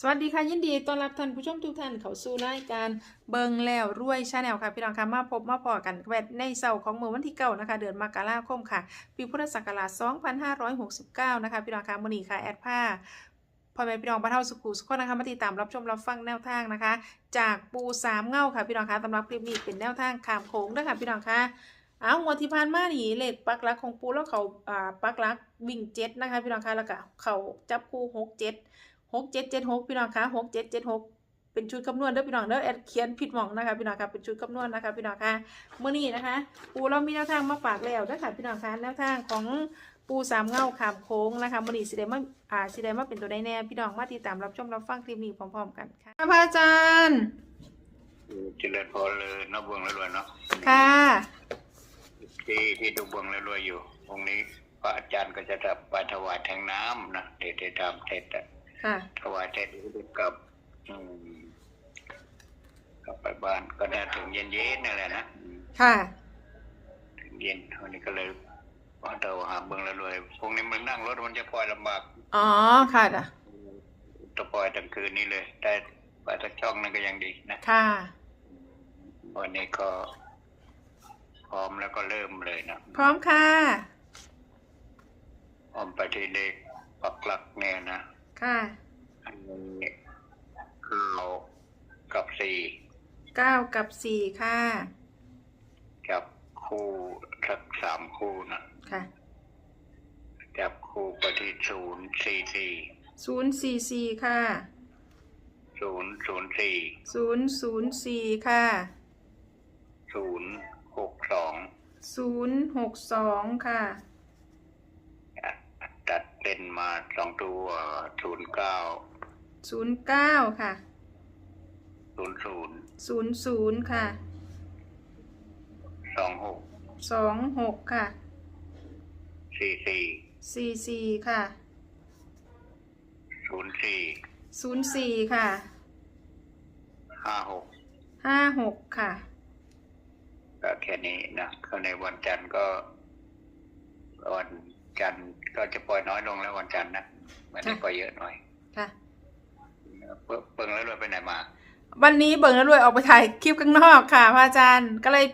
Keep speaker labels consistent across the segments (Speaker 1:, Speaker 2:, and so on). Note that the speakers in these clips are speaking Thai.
Speaker 1: สวัสดีค่ะ ยินดีต้อนรับท่านผู้ชมทุกท่านเข้าสู่รายการเบิงแล้วรวยชาแนลค่ะ พี่น้องค่ะมาพบมาพอกันแวดในเสาร์ของเมื่อวันที่เก้านะคะ เดือนมกราคมค่ะ ปีพุทธศักราช 2569 นะคะ พี่น้องค่ะมือนี้ค่ะ แอดผ้าพ่อแม่พี่น้องบ้านเฮาสุขุสุขคนนะคะมาติดตามรับชมรับฟังแนวทางนะคะ จากปูสามเงาค่ะพี่น้องค่ะสำหรับคลิปนี้เป็นแนวทางขามโค้งด้อค่ะพี่น้องค่ะเอางวดที่ผ่านมาหนีเลขปักลักของปูแล้วเขาอ่าปักลักวิ่งเจ็ดนะคะพี่น้องคะแล้วก็เขาจับคู่หกเจ็ด หกเจ็ดเจ็ดหกพี่น้องคะหกเจ็ดเจ็ดหกเป็นชุดคำนวณเด้อพี่น้องเด้อแอดเขียนผิดหม่องนะคะพี่น้องคะเป็นชุดคำนวณนะคะพี่น้องคะเมื่อนี้นะคะ ปูเรามีแนวทางมาฝากแล้วนะคะพี่น้องคะแนวทางของปูสามเงาขามโค้งนะคะมื่อนี้สิเดมาอ่าสิเดมาเป็นตัวได้แน่พี่น้องมาติดตามรับชมรับฟังคลิปนี้พร้อม ๆ กันค่ะพระอาจารย์
Speaker 2: เจริญพรเลยนับเบืองแล้วรวยเนาะ
Speaker 1: ค่ะ
Speaker 2: ที่ที่ดูเบืองแล้วรวยอยู่ตรงนี้พระอาจารย์ก็จะจับไปถวายแทงน้ำนะเทศตามเทศอะ
Speaker 1: ค่ะ
Speaker 2: ถวายเทศกับอืมกลับไปบ้านก็ได้ถึงเย็นเย็นๆนั่นแหละนะอืม
Speaker 1: ค่ะ
Speaker 2: ถึงเย็นวันนี้ก็เลยว่าเราหาเบืองแล้วรวยพวกนี้มันนั่งรถมันจะปล่อยลำบาก
Speaker 1: อ๋อค่ะจ้ะ
Speaker 2: จะปล่อยทั้งคืนนี้เลยแต่ไปสักช่องนึงก็ยังดีนะ
Speaker 1: ค่ะ
Speaker 2: วันนี้ก็ พร้อมแล้วก็เริ่มเลยนะ
Speaker 1: พร้อมค่ะ
Speaker 2: พร้อมไปที่เลขปักหลักเนี่ยนะ
Speaker 1: ค่ะ
Speaker 2: อันนี้คือ เรากับสี่
Speaker 1: เก้ากับสี่ค่ะ
Speaker 2: จับคู่สักสามคู่นะ
Speaker 1: ค่ะ
Speaker 2: จับคู่ไปที่ศูนย์สี่สี่
Speaker 1: ศูนย์สี่สี่ค่ะ
Speaker 2: ศูนย์ศูนย์สี่
Speaker 1: ศูนย์ศูนย์สี่ค่ะ
Speaker 2: ศูนย์หกสอง
Speaker 1: ศูนย์หกสองค่ะ
Speaker 2: ตัดเล่นมาสองตัวศูนย์เก้า
Speaker 1: ศูนย์เก้าค่ะ
Speaker 2: ศูนย์ศูนย์
Speaker 1: ศูนย์ศูนย์ค่ะ
Speaker 2: สองหก
Speaker 1: สองหกค่ะ
Speaker 2: สี่สี่
Speaker 1: สี่สี่ค่ะ
Speaker 2: ศูนย์สี่
Speaker 1: ศูนย์สี่ค่ะ
Speaker 2: ห้าหก
Speaker 1: ห้าหกค่ะ
Speaker 2: ก็แค่นี้นะก็ในวันจันทร์ก็วันจันทร์ก็จะปล่อยน้อยลงแล้ววันจันทร์นะวันนี้
Speaker 1: ค่ะ
Speaker 2: ปล่อยเยอะหน่อย
Speaker 1: ค่ะ
Speaker 2: เปิเปิงแล้วรวยไปไหนมา
Speaker 1: วันนี้เบิ่งแล้วรวยออกไปถ่ายคลิปข้างนอกค่ะพระอาจารย์ก็เลย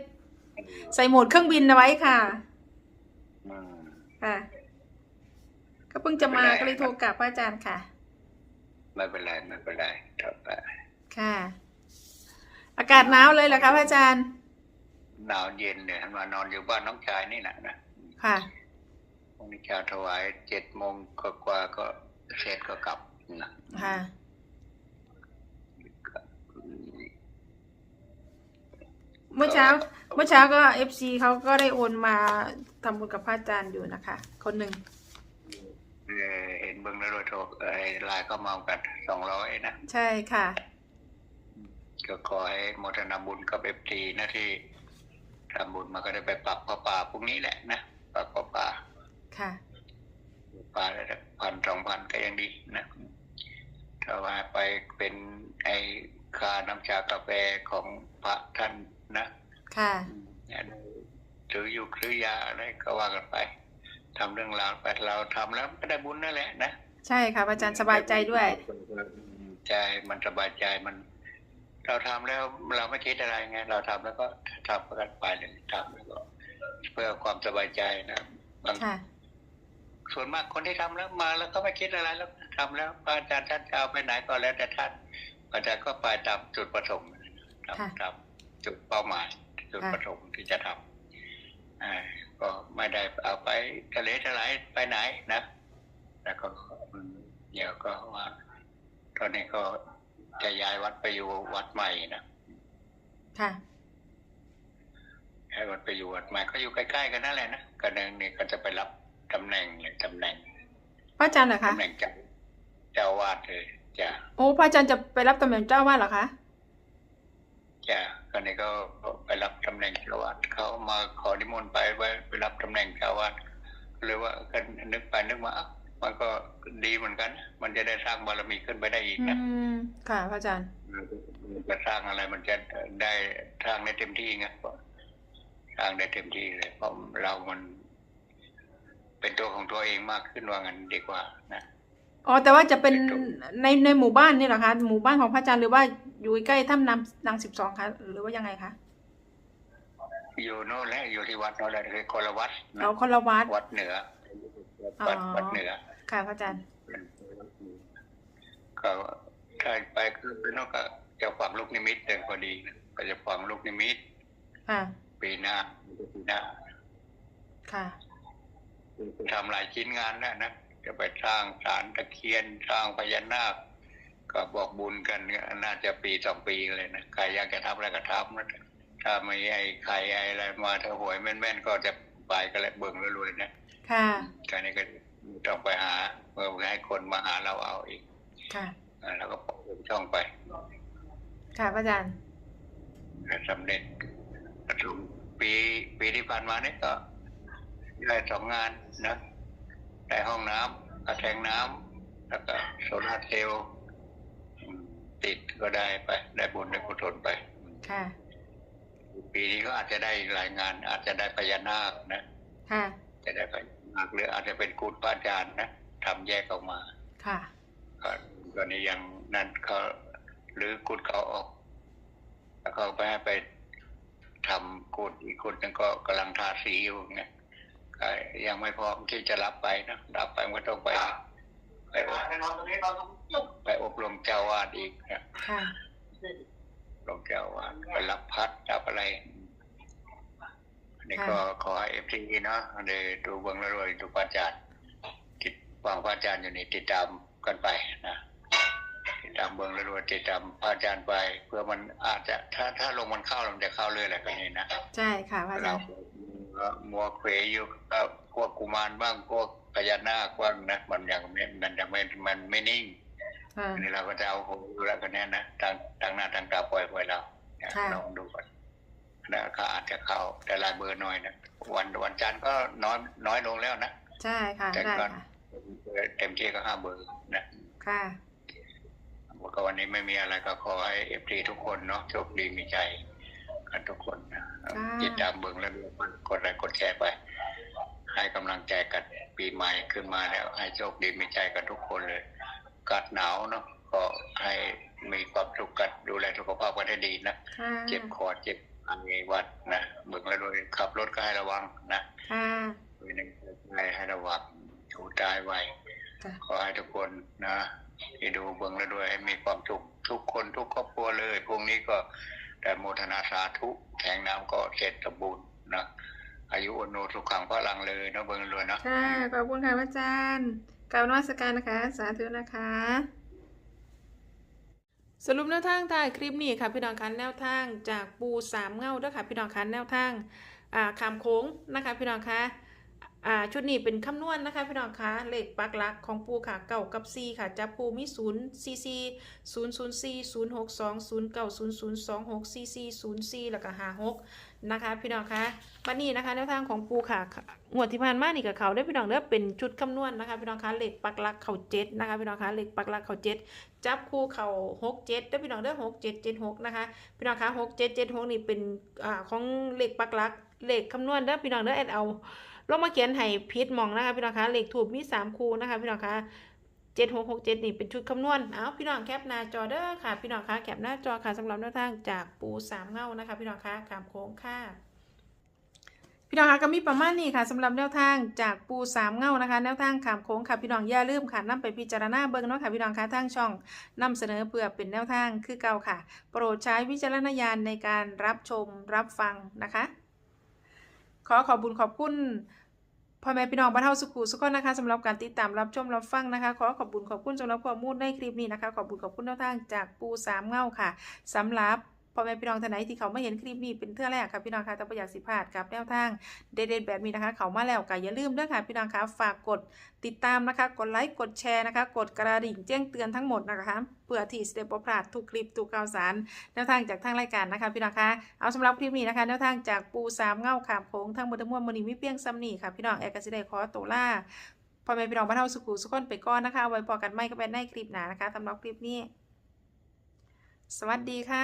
Speaker 1: ใส่โหมดเครื่องบินเอาไว้ค่ะ
Speaker 2: อืม
Speaker 1: ค่ะ ก็เพิ่งจะมา
Speaker 2: ไม่เป็นไร
Speaker 1: ก็เลยโทรกลับพระอาจารย์ค่ะ
Speaker 2: ไม่เป็นไรไม่เป็นไรครับ
Speaker 1: ค่ะ อากาศหนาวเลยเหรอคะพระอาจารย์
Speaker 2: หนาวเย็นเนี่ยมานอนอยู่บ้านน้องชายนี่แหละนะ
Speaker 1: ค่ะ
Speaker 2: พรุ่งนี้เช้าถวายเจ็ดโมงกว่าๆก็เสร็จก็กลับนะ
Speaker 1: ค่ะ มื่อเช้า เมื่อเช้าก็เอฟซีเขาก็ได้โอนมาทำบุญกับพระอาจารย์อยู่นะคะ คนหนึ่ง
Speaker 2: เอ่อเห็นเบิ้งแล้วรวยโทรไอ้ไลน์ก็เมากันสองร้อยนะ
Speaker 1: ใช่ค่ะ
Speaker 2: ก็ขอให้โมทนาบุญกับเอฟทีนะที่ทำบุญมาก็ได้ไปปักพระป่าพรุ่งนี้แหละนะปักพระป่า
Speaker 1: ค่ะ
Speaker 2: ป่าได้พันสองพันก็ยังดีนะถ้าว่าไปเป็นไอ้ค่าน้ำชากาแฟของพระท่าน นะ
Speaker 1: ค่ะ
Speaker 2: เนี่ยถืออยู่ถือยาอะไรก็ว่ากันไปทำเรื่องราวไปเราทำแล้วก็ได้บุญนั่นแหละนะ
Speaker 1: ใช่ค่ะพระอาจารย์สบายใจด้วย
Speaker 2: ใจมันสบายใจมัน เราทำแล้วเราไม่คิดอะไรไงเราทำแล้วก็ทำกันไปเลยทำแล้วก็ เพื่อความสบายใจนะบาง
Speaker 1: ค่ะ
Speaker 2: ส่วนมากคนที่ทำแล้วมาแล้วก็ไม่คิดอะไรแล้วทำแล้วพระอาจารย์ท่านจะเอาไปไหนก็แล้วแต่ท่านอาจารย์ก็ไปตามจุดประสงค์
Speaker 1: ค่ะ
Speaker 2: ทำตาม จุดเป้าหมายจุดประสงค์ที่จะทำอ่าก็ไม่ได้เอาไปทะเลทลายไปไหนนะแล้วก็เดี๋ยวก็ว่าตอนนี้ก็จะย้ายวัดไปอยู่วัดใหม่นะ
Speaker 1: ค่ะ
Speaker 2: ให้วัดไปอยู่วัดใหม่ก็อยู่ใกล้ๆกันนั่นแหละนะก็นึงนี่ก็จะไปรับตำแหน่งเลยตำแหน่ง
Speaker 1: พระอาจารย์เหรอคะ
Speaker 2: ตำแหน่งเจ้าเจ้าวาดเลยจ้ะ
Speaker 1: โอ้พระอาจารย์จะไปรับตำแหน่งเจ้าวาดเหรอคะ
Speaker 2: จ้ะ ก็นี่ก็ไปรับตำแหน่งเจ้าวาดเขามาขอนิมนต์ไปไว้ไปรับตำแหน่งเจ้าวาดเลยว่าก็นึกไปนึกมาอ้าวมันก็ดีเหมือนกัน มันจะได้สร้างบารมีขึ้นไปได้อีก
Speaker 1: อื
Speaker 2: นะ
Speaker 1: มค่ะพระอาจารย์
Speaker 2: จะสร้างอะไรมันจะได้สร้างได้เต็มที่ไงสร้างได้เต็มที่เลยเพราะเรามันเป็นตัวของตัวเองมากขึ้นว่างั้นดีกว่านะ
Speaker 1: อ๋อแต่ว่าจะเป็นในในหมู่บ้านนี่เหรอคะหมู่บ้านของพระอาจารย์หรือว่า อยู่ใกล้ถ้ำนำนางสิบสองคะหรือว่ายังไงคะ
Speaker 2: อยู่โน่นแหละอยู่ที่วัดโน่นแหละคือคนละวัดนะ
Speaker 1: เอาคนละวัด
Speaker 2: วัดเหนือวัด
Speaker 1: อ๋อ
Speaker 2: วัดเหนือ
Speaker 1: ค่ะพระอาจารย์
Speaker 2: ก็ถ้าไปก็เป็นนอกก็จะฝังลูกนิมิตเดินพอดีนะก็จะฝังลูกนิมิต
Speaker 1: ค่ะ
Speaker 2: ปีหน้าปีหน้า
Speaker 1: ค่ะ
Speaker 2: จะทำหลายชิ้นงานนะนะจะไปสร้างศาลตะเคียนสร้างพญานาค ก็บอกบุญกันเนี่ยน่าจะปีสองปีเลยนะใครอยากจะทำอะไรก็ทำนะถ้าไม่ไอ้ใครไอ้อะไรมาถ้าหวยแม่นๆก็จะไปกันแล้วเบิ่งรวยๆนะ
Speaker 1: ค่ะ
Speaker 2: การนี้ก็ต้องไปหาเพื่อให้คนมาหาเราเอาอีก
Speaker 1: ค่ะ
Speaker 2: อ่าแล้วก็ปล่อยช่องไป
Speaker 1: ค่ะพระอาจารย์
Speaker 2: แล้วสำเร็จประชุมปีปีที่ผ่านมาเนี่ยก็ได้สองงานนะได้ห้องน้ำกระแทงน้ำแล้วก็โซลาร์เซลล์อืม ติดก็ได้ไป ได้บุญได้กุศลไป
Speaker 1: ค่ะ
Speaker 2: ปีนี้ก็อาจจะได้รายงาน อาจจะได้พญานาคนะ
Speaker 1: ค่ะ
Speaker 2: จะได้พญานาคหรืออาจจะเป็นกุฏพระอาจารย์นะทำแยกออกมา
Speaker 1: ค่ะ
Speaker 2: ก็ตอนนี้ยังนั่นเขาหรือกุดเขาออกแล้วเขาไปให้ไปทำกุดอีกกุดหนึงก็กำลังทาสีอยู่ไงก็ยังไม่พร้อมที่จะรับไปนะรับไปมันก็ต้องไป ไปอบไปอบรมเจ้าวาดอีกนะ
Speaker 1: ค่ะ
Speaker 2: อบรมเจ้าวาดไปรับพัดรับอะไรอันนี้ก็ขอให้เอฟทีเนาะเดี๋ยวดูเบื้องละรวยดูพระอาจารย์ติดฟังพระอาจารย์อยู่นี่ติดตามกันไปนะติดตามเบื้องละรวยติดตามพระอาจารย์ไป เพื่อมันอาจจะถ้าถ้าลงมันเข้ามันจะเข้าเรื่อยแหละกันนี้นะ
Speaker 1: ใช่ค่ะพระอาจา
Speaker 2: เรา
Speaker 1: รย์
Speaker 2: มัวเขวอยู่กับพวกกุมารบ้างพวก พญานาคบ้างนะมันยังไม่มันยังไม่มันไม่นิ่ง
Speaker 1: ค่ะ
Speaker 2: อันนี้เราก็จะเอาหูดูแล้วกันแน่นะทางทางหน้าทางตาปล่อยปล่อยเราเนี่ย
Speaker 1: ค่ะ
Speaker 2: ลองดูก่อนนะเขาอาจจะเข้าแต่ลายเบอร์น้อยนะวันวันจันทร์ก็น้อยน้อยลงแล้วนะ
Speaker 1: ใช่ค่ะ
Speaker 2: แต่
Speaker 1: ได้
Speaker 2: ก็
Speaker 1: ค่ะ
Speaker 2: เต็มที่ก็ห้าเบอร์นะ
Speaker 1: ค่ะ
Speaker 2: ก็วันนี้ไม่มีอะไรก็ขอให้เอฟทีทุกคนเนาะโชคดีมีใจกันทุกคนนะติดตามเบิ่งแล้วดูกดไลค์กดแชร์ไป ให้กำลังใจกัน ปีใหม่ขึ้นมาแล้ว ให้โชคดีมีใจกันทุกคนเลยกัดหนาวเนาะก็ให้มีความสุขกันดูแลสุขภาพกันให้ดีนะ
Speaker 1: ค่ะ
Speaker 2: เจ็บคอเจ็บอันนี้วัดนะเบิ่งแล้วโดยขับรถก็ให้ระวังนะ
Speaker 1: ค่ะ
Speaker 2: ด้วยหนึ่งให้ให้ระวังถูตายไว้
Speaker 1: ค่ะ
Speaker 2: ขอให้ทุกคนนะที่ดูเบิ่งแล้วด้วยให้มีความสุขทุกคนทุกครอบครัวเลยพรุ่งนี้ก็ได้โมทนาสาธุแทงน้ำก็เสร็จสมบูรณ์นะ อายุอนโนสุขังพระลังเลยเนาะเบิ่งรวยเนาะ
Speaker 1: ค่ะขอบคุณค่ะพระอาจารย์กล่าวนมัสการนะคะ สาธุนะคะ สรุปแนวทางท้ายคลิปนี้ค่ะพี่น้องคันแนวทางจากปูสามเงาด้วยค่ะพี่น้องคันแนวทางอ่าขามโค้งนะคะพี่น้องคะ อ่าชุดนี้เป็นคำนวณนะคะพี่น้องคะเลขปักหลักของปูค่ะเก่ากับซีค่ะจับปูมีศูนย์ซีซีศูนย์ศูนย์สี่ศูนย์หกสองศูนย์เก้าศูนย์ศูนย์สองหกซีซีศูนย์สี่แล้วก็ห้าหกนะคะพี่น้องคะวันนี้นะคะแนวทางของปูค่ะงวดที่ผ่านมานี่กับเขาได้พี่น้องเด้อเป็นชุดคำนวณนะคะพี่น้องคะเลขปักหลักเข่าเจ็ดนะคะพี่น้องคะเลขปักหลักเข่าเจ็ดจับคู่เข่าหกเจ็ดเด้พี่น้องเด้อหกเจ็ดเจ็ดหกนะคะพี่น้องคะหกเจ็ดเจ็ดหกนี่เป็นอ่าของเลขปักหลักเลขคำนวณเด้อพี่น้องเด้อแอดเอา ลงมาเขียนให้พิษมองนะคะพี่น้องคะเลขถูกมีสามคูนะคะพี่น้องคะเจ็ดหกหกเจ็ดนี่เป็นชุดคำนวณ เอาพี่น้องแคปหน้าจอเด้อค่ะ พี่น้องคะแคปหน้าจอค่ะสำหรับแนวทางจากปูสามเงานะคะ พี่น้องคะขามโค้งค่ะพี่น้องคะก็มีประมาณนี้ค่ะสำหรับแนวทางจากปูสามเงานะคะ แนวทางขามโค้งค่ะพี่น้องอย่าลืมค่ะนํไปพิจารณาเบิ่งเนาะค่ะพี่น้องคะทางช่องนำเสนอเพื่อเป็นแนวทางคือเก่าค่ะ โปรดใช้วิจารณญาณในการรับชมรับฟังนะคะ ขอขอบบุญขอบคุณ พ่อแม่พี่น้องบ้านเฮาสุขุสุขคนนะคะสำหรับการติดตามรับชมรับฟังนะคะ ขอขอบคุณขอบคุณสำหรับข้อมูลในคลิปนี้นะคะ ขอบคุณขอบคุณแนวทางจากปูสามเงาค่ะสำหรับ พ่อแม่พี่น้องท่านไหนที่เขาไม่เห็นคลิปนี้เป็นเทื่อแรกค่ะพี่น้องคะแต่ประหยัดสิพลาดกับแนวทางเด็ดๆแบบนี้นะคะ เขามาแล้วก็อย่าลืมด้วยค่ะพี่น้องคะฝากกดติดตามนะคะ กดไลค์กดแชร์นะคะ กดกระดิ่งแจ้งเตือนทั้งหมดนะคะเพื่อที่จะได้บ่พลาดทุกคลิปทุกข่าวสารแนวทางจากทางรายการนะคะพี่น้องคะเอาสำหรับคลิปนี้นะคะแนวทางจากปูสามเง่าขามโค้งทั้งหมดทั้งมวลมันนี้มีเพียงซ้ำนี่ค่ะพี่น้องแอกกสิได้ขอตัวล่าพ่อแม่พี่น้องบ้านเฮาสุขุสุขคนไปก่อนนะคะไว้พอกันไม่ก็เป็นในคลิปหน้านะคะสำหรับคลิปนี้ สวัสดีค่ะ